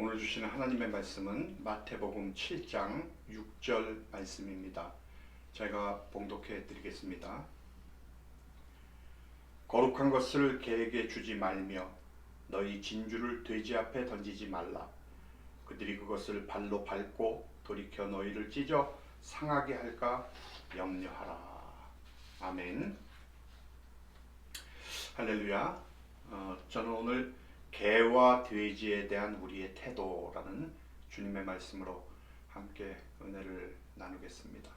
오늘 주시는 하나님의 말씀은 마태복음 7장 6절 말씀입니다. 제가 봉독해 드리겠습니다. 거룩한 것을 개에게 주지 말며 너희 진주를 돼지 앞에 던지지 말라. 그들이 그것을 발로 밟고 돌이켜 너희를 찢어 상하게 할까 염려하라. 아멘. 할렐루야. 어, 저는 오늘 개와 돼지에 대한 우리의 태도라는 주님의 말씀으로 함께 은혜를 나누겠습니다.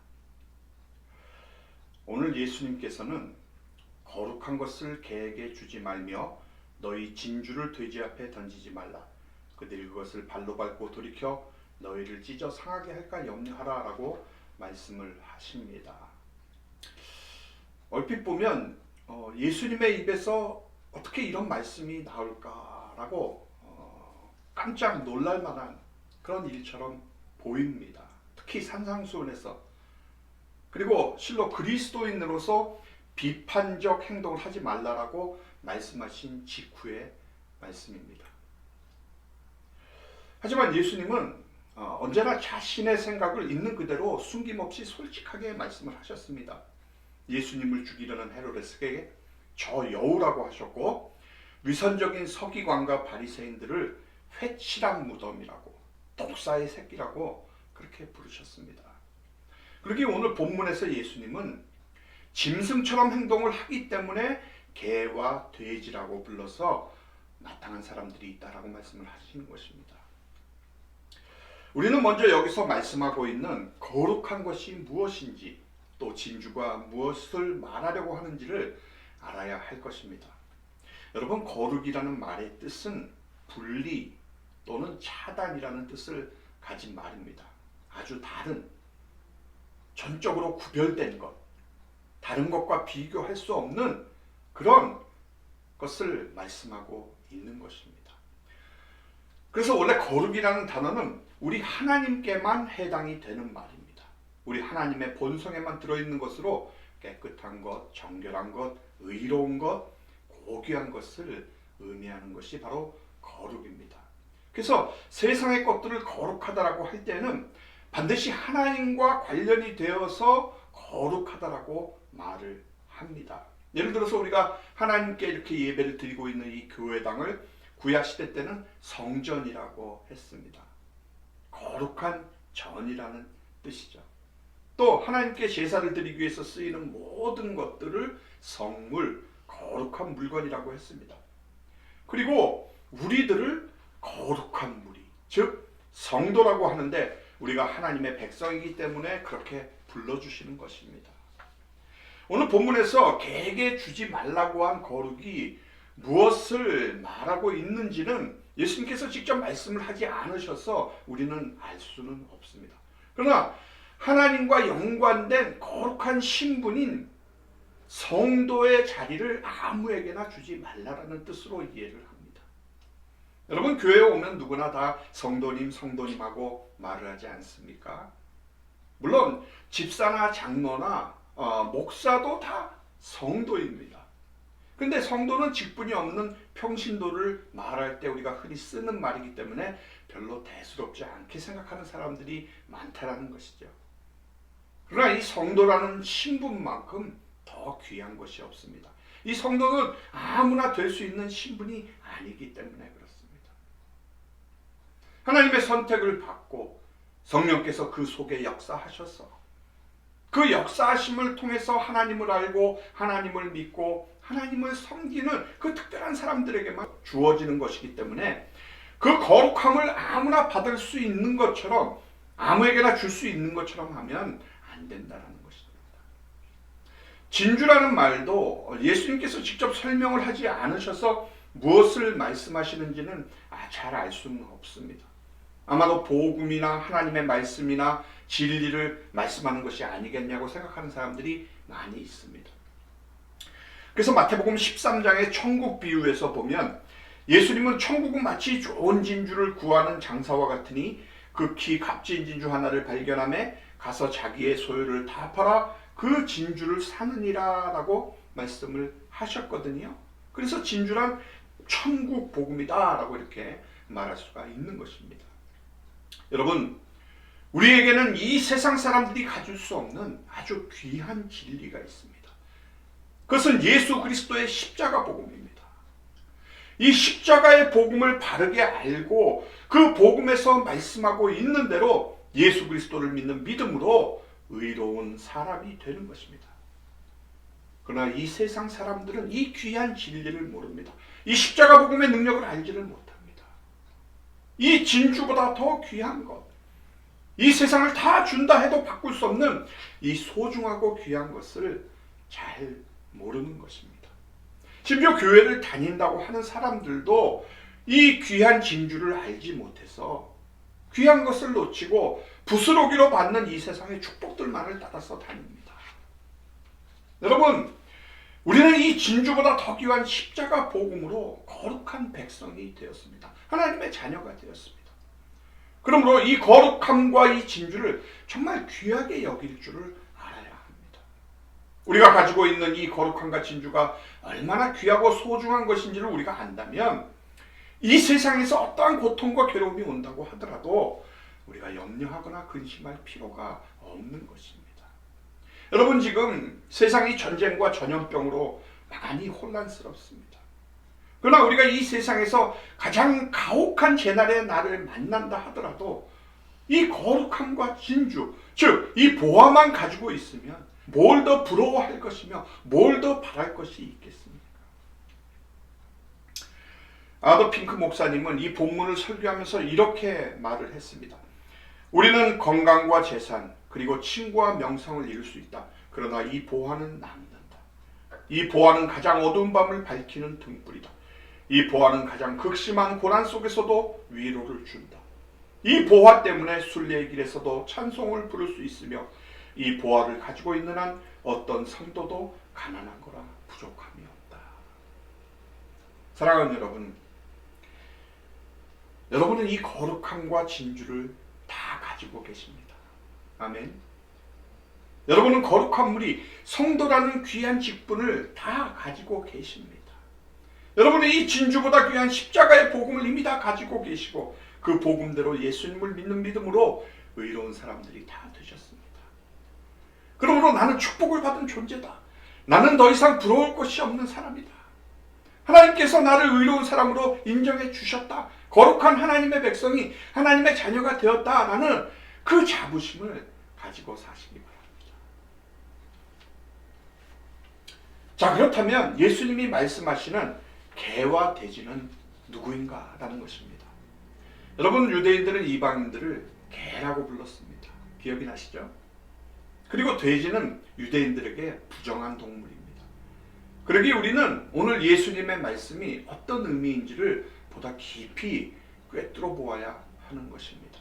오늘 예수님께서는 거룩한 것을 개에게 주지 말며 너희 진주를 돼지 앞에 던지지 말라. 그들이 그것을 발로 밟고 돌이켜 너희를 찢어 상하게 할까 염려하라 라고 말씀을 하십니다. 얼핏 보면 어, 예수님의 입에서 어떻게 이런 말씀이 나올까 라고 어, 깜짝 놀랄 만한 그런 일처럼 보입니다. 특히 산상수훈에서 그리고 실로 그리스도인으로서 비판적 행동을 하지 말라라고 말씀하신 직후의 말씀입니다. 하지만 예수님은 어, 언제나 자신의 생각을 있는 그대로 숨김없이 솔직하게 말씀을 하셨습니다. 예수님을 죽이려는 헤로데스에게 저 여우라고 하셨고 위선적인 서기관과 바리새인들을 회칠한 무덤이라고 독사의 새끼라고 그렇게 부르셨습니다. 그러기 오늘 본문에서 예수님은 짐승처럼 행동을 하기 때문에 개와 돼지라고 불러서 나타난 사람들이 있다라고 말씀을 하시는 것입니다. 우리는 먼저 여기서 말씀하고 있는 거룩한 것이 무엇인지 또 진주가 무엇을 말하려고 하는지를 알아야 할 것입니다. 여러분 거룩이라는 말의 뜻은 분리 또는 차단이라는 뜻을 가진 말입니다. 아주 다른 전적으로 구별된 것, 다른 것과 비교할 수 없는 그런 것을 말씀하고 있는 것입니다. 그래서 원래 거룩이라는 단어는 우리 하나님께만 해당이 되는 말입니다. 우리 하나님의 본성에만 들어있는 것으로 깨끗한 것, 정결한 것, 의로운 것, 고귀한 것을 의미하는 것이 바로 거룩입니다. 그래서 세상의 것들을 거룩하다라고 할 때는 반드시 하나님과 관련이 되어서 거룩하다라고 말을 합니다. 예를 들어서 우리가 하나님께 이렇게 예배를 드리고 있는 이 교회당을 구약 시대 때는 성전이라고 했습니다. 거룩한 전이라는 뜻이죠. 또 하나님께 제사를 드리기 위해서 쓰이는 모든 것들을 성물, 거룩한 물건이라고 했습니다. 그리고 우리들을 거룩한 무리, 즉 성도라고 하는데 우리가 하나님의 백성이기 때문에 그렇게 불러주시는 것입니다. 오늘 본문에서 개에게 주지 말라고 한 거룩이 무엇을 말하고 있는지는 예수님께서 직접 말씀을 하지 않으셔서 우리는 알 수는 없습니다. 그러나 하나님과 연관된 거룩한 신분인 성도의 자리를 아무에게나 주지 말라라는 뜻으로 이해를 합니다. 여러분 교회에 오면 누구나 다 성도님 성도님하고 말을 하지 않습니까? 물론 집사나 장로나 어, 목사도 다 성도입니다. 근데 성도는 직분이 없는 평신도를 말할 때 우리가 흔히 쓰는 말이기 때문에 별로 대수롭지 않게 생각하는 사람들이 많다라는 것이죠. 그러나 이 성도라는 신분만큼 더 귀한 것이 없습니다. 이 성도는 아무나 될 수 있는 신분이 아니기 때문에 그렇습니다. 하나님의 선택을 받고 성령께서 그 속에 역사하셔서 그 역사하심을 통해서 하나님을 알고 하나님을 믿고 하나님을 섬기는 그 특별한 사람들에게만 주어지는 것이기 때문에 그 거룩함을 아무나 받을 수 있는 것처럼 아무에게나 줄 수 있는 것처럼 하면 안 된다는 것입니다. 진주라는 말도 예수님께서 직접 설명을 하지 않으셔서 무엇을 말씀하시는지는 아, 잘알 수는 없습니다. 아마도 복음이나 하나님의 말씀이나 진리를 말씀하는 것이 아니겠냐고 생각하는 사람들이 많이 있습니다. 그래서 마태복음 13장의 천국 비유에서 보면 예수님은 천국은 마치 좋은 진주를 구하는 장사와 같으니 극히 값진 진주 하나를 발견함에 가서 자기의 소유를 다 팔아 그 진주를 사느니라라고 말씀을 하셨거든요. 그래서 진주란 천국 복음이다라고 이렇게 말할 수가 있는 것입니다. 여러분, 우리에게는 이 세상 사람들이 가질 수 없는 아주 귀한 진리가 있습니다. 그것은 예수 그리스도의 십자가 복음입니다. 이 십자가의 복음을 바르게 알고 그 복음에서 말씀하고 있는 대로 예수 그리스도를 믿는 믿음으로 의로운 사람이 되는 것입니다. 그러나 이 세상 사람들은 이 귀한 진리를 모릅니다. 이 십자가 복음의 능력을 알지를 못합니다. 이 진주보다 더 귀한 것, 이 세상을 다 준다 해도 바꿀 수 없는 이 소중하고 귀한 것을 잘 모르는 것입니다. 심지어 교회를 다닌다고 하는 사람들도 이 귀한 진주를 알지 못해서 귀한 것을 놓치고 부스러기로 받는 이 세상의 축복들만을 따라서 다닙니다. 여러분, 우리는 이 진주보다 더 귀한 십자가 복음으로 거룩한 백성이 되었습니다. 하나님의 자녀가 되었습니다. 그러므로 이 거룩함과 이 진주를 정말 귀하게 여길 줄을 알아야 합니다. 우리가 가지고 있는 이 거룩함과 진주가 얼마나 귀하고 소중한 것인지를 우리가 안다면 이 세상에서 어떠한 고통과 괴로움이 온다고 하더라도 우리가 염려하거나 근심할 필요가 없는 것입니다. 여러분 지금 세상이 전쟁과 전염병으로 많이 혼란스럽습니다. 그러나 우리가 이 세상에서 가장 가혹한 재난의 날을 만난다 하더라도 이 거룩함과 진주, 즉 이 보화만 가지고 있으면 뭘 더 부러워할 것이며 뭘 더 바랄 것이 있겠습니까? 아더 핑크 목사님은 이 본문을 설교하면서 이렇게 말을 했습니다. 우리는 건강과 재산 그리고 친구와 명성을 잃을 수 있다. 그러나 이 보화는 남는다. 이 보화는 가장 어두운 밤을 밝히는 등불이다. 이 보화는 가장 극심한 고난 속에서도 위로를 준다. 이 보화 때문에 순례의 길에서도 찬송을 부를 수 있으며 이 보화를 가지고 있는 한 어떤 성도도 가난한 거라 부족함이 없다. 사랑하는 여러분, 여러분은 이 거룩함과 진주를 다 가지고 계십니다. 아멘. 여러분은 거룩한 물이 성도라는 귀한 직분을 다 가지고 계십니다. 여러분은 이 진주보다 귀한 십자가의 복음을 이미 다 가지고 계시고 그 복음대로 예수님을 믿는 믿음으로 의로운 사람들이 다 되셨습니다. 그러므로 나는 축복을 받은 존재다. 나는 더 이상 부러울 것이 없는 사람이다. 하나님께서 나를 의로운 사람으로 인정해 주셨다. 거룩한 하나님의 백성이 하나님의 자녀가 되었다라는 그 자부심을 가지고 사시기 바랍니다. 자, 그렇다면 예수님이 말씀하시는 개와 돼지는 누구인가라는 것입니다. 여러분, 유대인들은 이방인들을 개라고 불렀습니다. 기억이 나시죠? 그리고 돼지는 유대인들에게 부정한 동물입니다. 그러기 우리는 오늘 예수님의 말씀이 어떤 의미인지를 보다 깊이 꿰뚫어 보아야 하는 것입니다.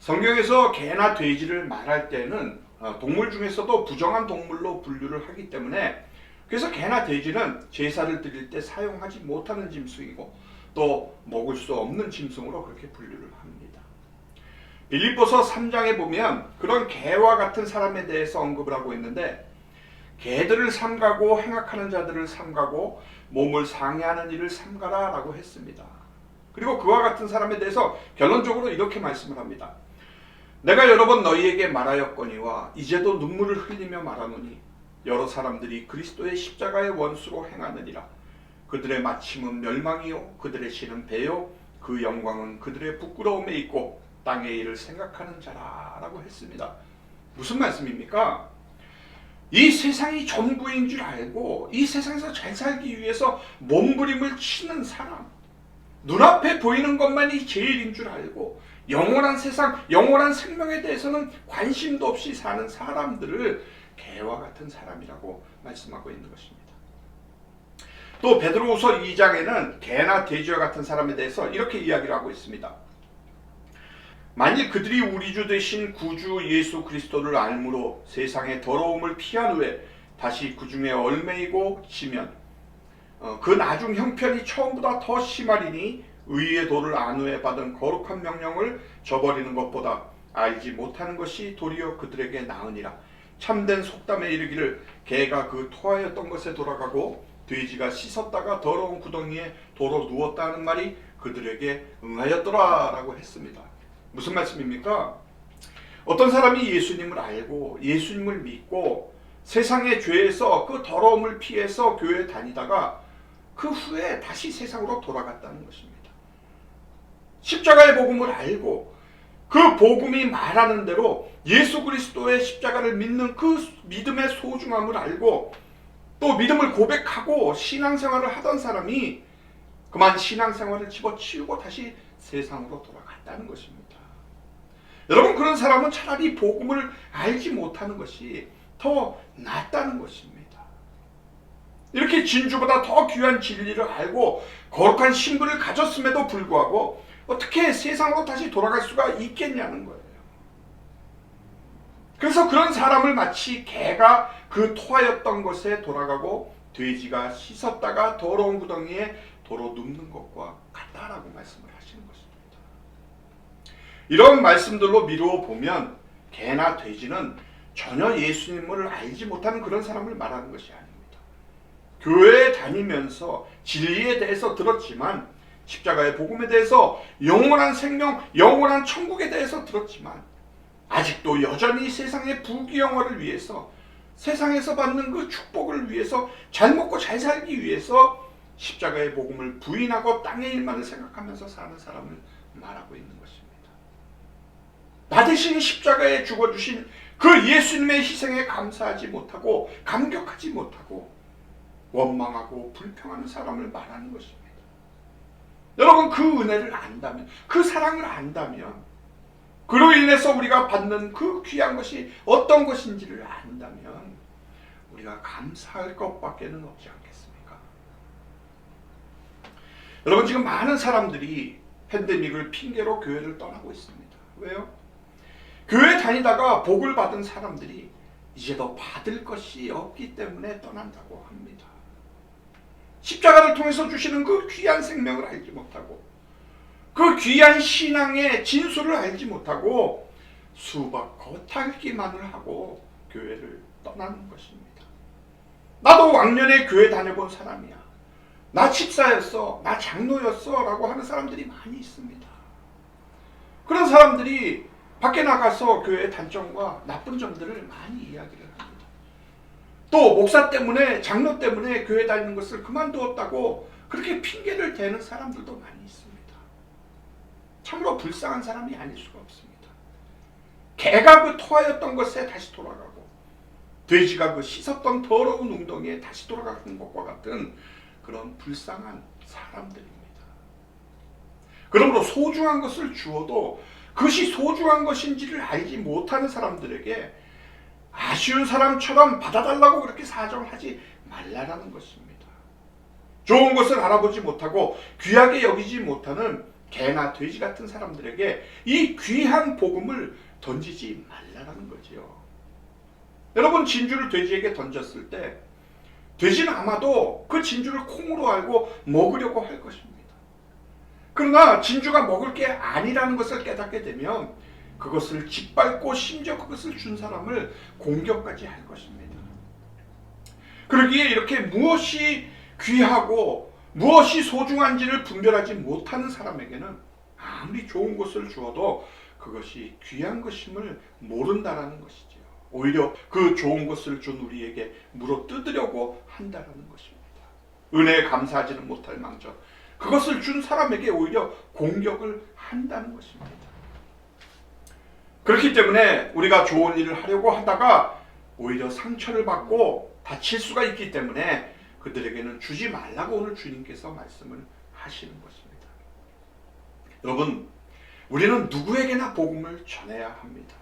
성경에서 개나 돼지를 말할 때는 어, 동물 중에서도 부정한 동물로 분류를 하기 때문에 그래서 개나 돼지는 제사를 드릴 때 사용하지 못하는 짐승이고 또 먹을 수 없는 짐승으로 그렇게 분류를 합니다. 빌립보서 3장에 보면 그런 개와 같은 사람에 대해서 언급을 하고 있는데 개들을 삼가고 행악하는 자들을 삼가고 몸을 상해하는 일을 삼가라라고 했습니다. 그리고 그와 같은 사람에 대해서 결론적으로 이렇게 말씀을 합니다. 내가 여러 번 너희에게 말하였거니와 이제도 눈물을 흘리며 말하노니 여러 사람들이 그리스도의 십자가의 원수로 행하느니라. 그들의 마침은 멸망이요 그들의 실은 배요 그 영광은 그들의 부끄러움에 있고 땅의 일을 생각하는 자라라고 했습니다. 무슨 말씀입니까? 이 세상이 전부인 줄 알고 이 세상에서 잘 살기 위해서 몸부림을 치는 사람 눈앞에 보이는 것만이 제일인 줄 알고 영원한 세상, 영원한 생명에 대해서는 관심도 없이 사는 사람들을 개와 같은 사람이라고 말씀하고 있는 것입니다. 또 베드로후서 2장에는 개나 돼지와 같은 사람에 대해서 이렇게 이야기를 하고 있습니다. 만일 그들이 우리 주 되신 구주 예수 그리스도를 알므로 세상의 더러움을 피한 후에 다시 그 중에 얼매이고 지면 어, 그 나중 형편이 처음보다 더 심하리니 의의 도를 안 후에 받은 거룩한 명령을 저버리는 것보다 알지 못하는 것이 도리어 그들에게 나으니라 참된 속담에 이르기를 개가 그 토하였던 것에 돌아가고 돼지가 씻었다가 더러운 구덩이에 도로 누웠다 하는 말이 그들에게 응하였더라라고 했습니다. 무슨 말씀입니까? 어떤 사람이 예수님을 알고 예수님을 믿고 세상의 죄에서 그 더러움을 피해서 교회에 다니다가 그 후에 다시 세상으로 돌아갔다는 것입니다. 십자가의 복음을 알고 그 복음이 말하는 대로 예수 그리스도의 십자가를 믿는 그 믿음의 소중함을 알고 또 믿음을 고백하고 신앙생활을 하던 사람이 그만 신앙생활을 집어치우고 다시 세상으로 돌아갔다는 것입니다. 여러분 그런 사람은 차라리 복음을 알지 못하는 것이 더 낫다는 것입니다. 이렇게 진주보다 더 귀한 진리를 알고 거룩한 신분을 가졌음에도 불구하고 어떻게 세상으로 다시 돌아갈 수가 있겠냐는 거예요. 그래서 그런 사람을 마치 개가 그 토하였던 것에 돌아가고 돼지가 씻었다가 더러운 구덩이에 도로 눕는 것과 같다라고 말씀을. 이런 말씀들로 미루어 보면 개나 돼지는 전혀 예수님을 알지 못하는 그런 사람을 말하는 것이 아닙니다. 교회에 다니면서 진리에 대해서 들었지만 십자가의 복음에 대해서 영원한 생명, 영원한 천국에 대해서 들었지만 아직도 여전히 세상의 부귀영화를 위해서 세상에서 받는 그 축복을 위해서 잘 먹고 잘 살기 위해서 십자가의 복음을 부인하고 땅의 일만을 생각하면서 사는 사람을 말하고 있는 것입니다. 나 대신 십자가에 죽어주신 그 예수님의 희생에 감사하지 못하고 감격하지 못하고 원망하고 불평하는 사람을 말하는 것입니다. 여러분 그 은혜를 안다면 그 사랑을 안다면 그로 인해서 우리가 받는 그 귀한 것이 어떤 것인지를 안다면 우리가 감사할 것밖에는 없지 않겠습니까? 여러분 지금 많은 사람들이 팬데믹을 핑계로 교회를 떠나고 있습니다. 왜요? 교회 다니다가 복을 받은 사람들이 이제 더 받을 것이 없기 때문에 떠난다고 합니다. 십자가를 통해서 주시는 그 귀한 생명을 알지 못하고 그 귀한 신앙의 진수를 알지 못하고 수박 겉핥기만을 하고 교회를 떠나는 것입니다. 나도 왕년에 교회 다녀본 사람이야. 나 집사였어. 나 장로였어. 라고 하는 사람들이 많이 있습니다. 그런 사람들이 밖에 나가서 교회의 단점과 나쁜 점들을 많이 이야기를 합니다. 또 목사 때문에 장로 때문에 교회 다니는 것을 그만두었다고 그렇게 핑계를 대는 사람들도 많이 있습니다. 참으로 불쌍한 사람이 아닐 수가 없습니다. 개가 그 토하였던 것에 다시 돌아가고 돼지가 그 씻었던 더러운 웅덩이에 다시 돌아가는 것과 같은 그런 불쌍한 사람들입니다. 그러므로 소중한 것을 주어도 그것이 소중한 것인지를 알지 못하는 사람들에게 아쉬운 사람처럼 받아달라고 그렇게 사정을 하지 말라라는 것입니다. 좋은 것을 알아보지 못하고 귀하게 여기지 못하는 개나 돼지 같은 사람들에게 이 귀한 복음을 던지지 말라라는 거지요. 여러분 진주를 돼지에게 던졌을 때 돼지는 아마도 그 진주를 콩으로 알고 먹으려고 할 것입니다. 그러나 진주가 먹을 게 아니라는 것을 깨닫게 되면 그것을 짓밟고 심지어 그것을 준 사람을 공격까지 할 것입니다. 그러기에 이렇게 무엇이 귀하고 무엇이 소중한지를 분별하지 못하는 사람에게는 아무리 좋은 것을 주어도 그것이 귀한 것임을 모른다라는 것이죠. 오히려 그 좋은 것을 준 우리에게 물어 뜯으려고 한다라는 것입니다. 은혜에 감사하지는 못할 망정 그것을 준 사람에게 오히려 공격을 한다는 것입니다. 그렇기 때문에 우리가 좋은 일을 하려고 하다가 오히려 상처를 받고 다칠 수가 있기 때문에 그들에게는 주지 말라고 오늘 주님께서 말씀을 하시는 것입니다. 여러분, 우리는 누구에게나 복음을 전해야 합니다.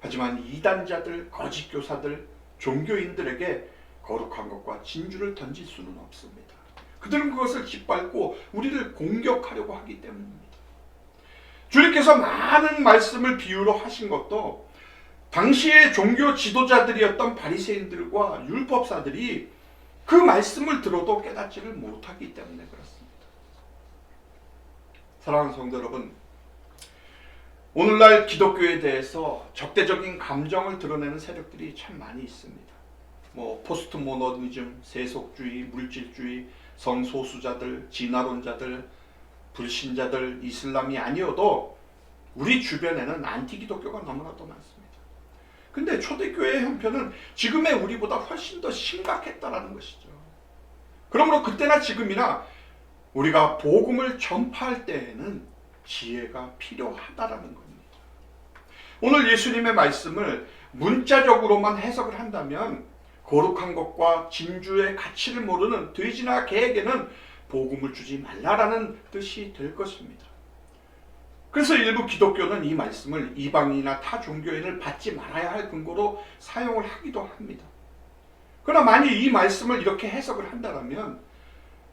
하지만 이단자들, 거짓 교사들, 종교인들에게 거룩한 것과 진주를 던질 수는 없습니다. 그들은 그것을 짓밟고 우리를 공격하려고 하기 때문입니다. 주님께서 많은 말씀을 비유로 하신 것도 당시의 종교 지도자들이었던 바리새인들과 율법사들이 그 말씀을 들어도 깨닫지를 못하기 때문에 그렇습니다. 사랑하는 성도 여러분, 오늘날 기독교에 대해서 적대적인 감정을 드러내는 세력들이 참 많이 있습니다. 뭐 포스트 모더니즘, 세속주의, 물질주의, 성소수자들, 진화론자들, 불신자들 이슬람이 아니어도 우리 주변에는 안티기독교가 너무나도 많습니다. 근데 초대교회의 형편은 지금의 우리보다 훨씬 더 심각했다라는 것이죠. 그러므로 그때나 지금이나 우리가 복음을 전파할 때에는 지혜가 필요하다라는 겁니다. 오늘 예수님의 말씀을 문자적으로만 해석을 한다면 거룩한 것과 진주의 가치를 모르는 돼지나 개에게는 복음을 주지 말라라는 뜻이 될 것입니다. 그래서 일부 기독교는 이 말씀을 이방인이나 타 종교인을 받지 말아야 할 근거로 사용을 하기도 합니다. 그러나 만약 이 말씀을 이렇게 해석을 한다면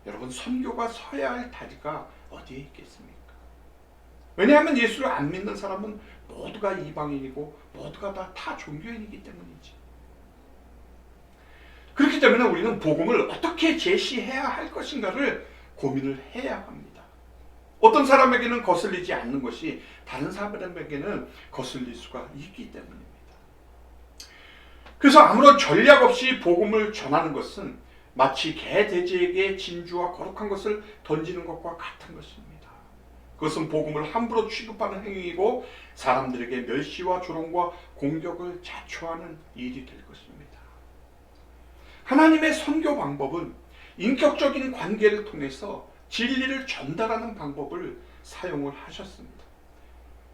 여러분 선교가 서야 할 다리가 어디에 있겠습니까? 왜냐하면 예수를 안 믿는 사람은 모두가 이방인이고 모두가 다 타 종교인이기 때문이지. 그렇기 때문에 우리는 복음을 어떻게 제시해야 할 것인가를 고민을 해야 합니다. 어떤 사람에게는 거슬리지 않는 것이 다른 사람에게는 거슬릴 수가 있기 때문입니다. 그래서 아무런 전략 없이 복음을 전하는 것은 마치 개 돼지에게 진주와 거룩한 것을 던지는 것과 같은 것입니다. 그것은 복음을 함부로 취급하는 행위이고 사람들에게 멸시와 조롱과 공격을 자초하는 일이 될 것입니다. 하나님의 선교 방법은 인격적인 관계를 통해서 진리를 전달하는 방법을 사용을 하셨습니다.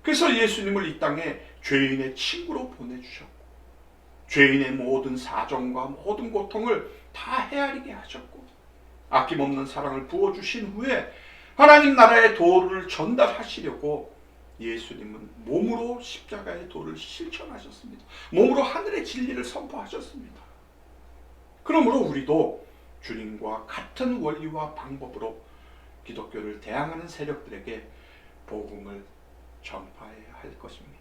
그래서 예수님을 이 땅에 죄인의 친구로 보내주셨고, 죄인의 모든 사정과 모든 고통을 다 헤아리게 하셨고, 아낌없는 사랑을 부어주신 후에 하나님 나라의 도를 전달하시려고 예수님은 몸으로 십자가의 도를 실천하셨습니다. 몸으로 하늘의 진리를 선포하셨습니다. 그러므로 우리도 주님과 같은 원리와 방법으로 기독교를 대항하는 세력들에게 복음을 전파해야 할 것입니다.